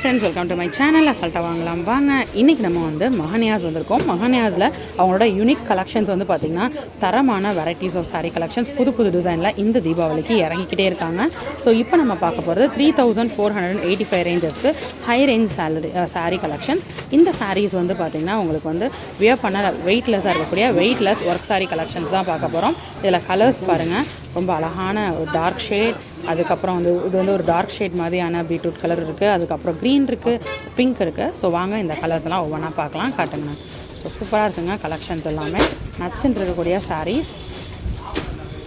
Friends welcome to my channel அசால்ட்டாக வாங்கலாம் வாங்க இன்றைக்கி நம்ம வந்து மகனியாஸ் வந்திருக்கோம். மகனியாஸில் அவங்களோட யூனிக் கலெக்ஷன்ஸ் வந்து பார்த்திங்கன்னா தரமான வெரைட்டிஸ் ஆஃப் சாரீ கலெக்ஷன்ஸ் புது புது டிசைனில் இந்த தீபாவளிக்கு இறங்கிக்கிட்டே இருக்காங்க. ஸோ இப்போ நம்ம பார்க்க போகிறது three thousand four hundred eighty five ரேஞ்சஸ்க்கு high range salary saree collections இந்த சாரீஸ் வந்து பார்த்திங்கன்னா உங்களுக்கு வந்து வியர் பண்ண வெயிட்லெஸ்ஸாக இருக்கக்கூடிய வெயிட்லெஸ் ஒர்க் சாரீ கலெக்ஷன்ஸ் தான் பார்க்க போகிறோம் இதில் கலர்ஸ் பாருங்கள் ரொம்ப அழகான ஒரு டார்க் ஷேட் அதுக்கப்புறம் வந்து இது வந்து ஒரு டார்க் ஷேட் மாதிரியான பீட்ரூட் கலர் இருக்குது அதுக்கப்புறம் க்ரீன் இருக்குது பிங்க் இருக்குது ஸோ வாங்க இந்த கலர்ஸ் எல்லாம் ஒவ்வொன்றா பார்க்கலாம் காட்டுங்க. ஸோ சூப்பராக இருக்குங்க கலெக்ஷன்ஸ் எல்லாமே. நச்சுன்னு இருக்கக்கூடிய sarees.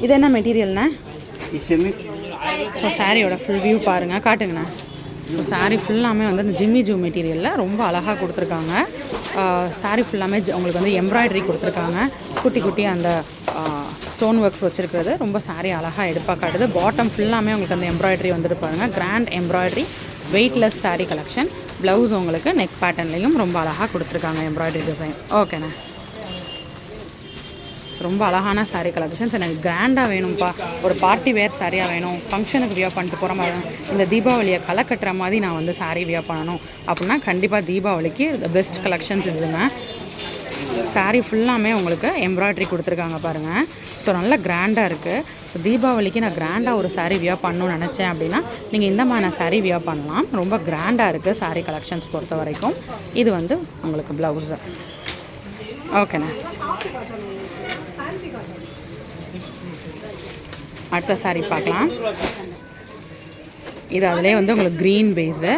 இது என்ன மெட்டீரியல்ண்ணே ஸோ சாரியோட ஃபுல் வியூ பாருங்கள் காட்டுங்கண்ணே. ஸோ saree ஃபுல்லாமே வந்து இந்த ஜிம்மி ஜூ மெட்டீரியலில் ரொம்ப அழகாக கொடுத்துருக்காங்க. saree ஃபுல்லாமே உங்களுக்கு வந்து எம்ப்ராய்டரி கொடுத்துருக்காங்க. குட்டி குட்டி அந்த ஸ்டோன் ஒர்க்ஸ் வச்சுருக்கிறது. ரொம்ப சாரீ அழகாக எடுப்பாக காட்டுது. பாட்டம் ஃபுல்லாமே உங்களுக்கு அந்த எம்ப்ராய்டரி வந்துட்டு பாருங்கள் grand embroidery weightless saree collection blouse உங்களுக்கு நெக் பேட்டர்ன்லேயும் ரொம்ப அழகாக கொடுத்துருக்காங்க எம்ப்ராய்டரி டிசைன் ஓகேண்ணே ரொம்ப அழகான சாரீ கலெக்ஷன்ஸ் எனக்கு கிராண்டாக வேணும்ப்பா ஒரு பார்ட்டி வேர் சாரியாக வேணும். ஃபங்க்ஷனுக்கு வியர் பண்ணிட்டு போகிற மாதிரி வேணும். இந்த தீபாவளியை களை கட்டுற மாதிரி நான் வந்து சாரீ வியர் பண்ணணும். அப்படின்னா கண்டிப்பாக தீபாவளிக்கு பெஸ்ட் கலெக்ஷன்ஸ் இதுங்க. சாரீ ஃபுல்லாமே உங்களுக்கு எம்ப்ராய்டரி கொடுத்துருக்காங்க பாருங்கள் ஸோ நல்லா கிராண்டாக இருக்குது ஸோ தீபாவளிக்கு நான் கிராண்டாக ஒரு சாரீ வியர் பண்ணணும்னு நினச்சேன் அப்படின்னா நீங்கள் இந்த மாதிரி saree வியர் பண்ணலாம். ரொம்ப கிராண்டாக இருக்குது சாரீ கலெக்ஷன்ஸ் பொறுத்த வரைக்கும். இது வந்து உங்களுக்கு ப்ளவுஸு ஓகேண்ணா அடுத்த சாரீ பார்க்கலாம். இது அதிலே வந்து உங்களுக்கு க்ரீன் பேஸு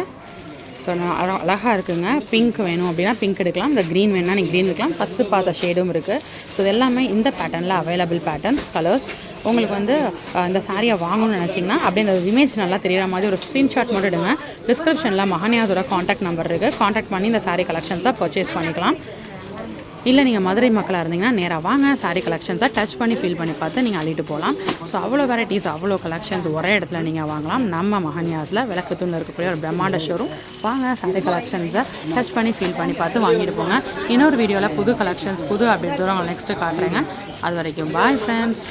ஸோ நான் அழகாக இருக்குங்க. பிங்க் வேணும் அப்படின்னா பிங்க் எடுக்கலாம். இந்த க்ரீன் வேணும்னா நீங்கள் க்ரீன் எடுக்கலாம். ஃபஸ்ட்டு பார்த்த ஷேடும் இருக்குது ஸோ இது எல்லாமே இந்த பேட்டர்னில் அவைலபிள் பேட்டர்ன்ஸ் கலர்ஸ் உங்களுக்கு வந்து அந்த இந்த சாரியை வாங்கணும்னு நினச்சிங்கன்னா அப்படியே இந்த இமேஜ் நல்லா தெரியுற மாதிரி ஒரு ஸ்க்ரீன்ஷாட் மட்டும் எடுங்க. டிஸ்கிரிப்ஷனில் மஹனியாஸோட காண்டாக்ட் நம்பர் இருக்குது காண்டாக்ட் பண்ணி இந்த saree கலெக்ஷன்ஸை பர்ச்சேஸ் பண்ணிக்கலாம். இல்லை நீங்கள் மதுரை மக்களாக இருந்தீங்கன்னா நேராக வாங்க. சாரி கலெக்ஷன்ஸை டச் பண்ணி ஃபீல் பண்ணி பார்த்து நீங்கள் அள்ளிட்டு போகலாம். ஸோ அவ்வளோ வெரைட்டிஸ் அவ்வளோ கலெக்ஷன்ஸ் ஒரே இடத்துல நீங்கள் வாங்கலாம். நம்ம மகன்யாஸில் விளக்கு தூணில் இருக்கக்கூடிய ஒரு பிரம்மாண்ட ஷோரூம் வாங்க சாரீ கலெக்ஷன்ஸை டச் பண்ணி ஃபீல் பண்ணி பார்த்து வாங்கிட்டு போங்க. இன்னொரு வீடியோவில் புது கலெக்ஷன்ஸ் புது அப்படின்னு உங்களை நெக்ஸ்ட்டு காட்டுறேங்க. அது வரைக்கும் பாய் ஃப்ரெண்ட்ஸ்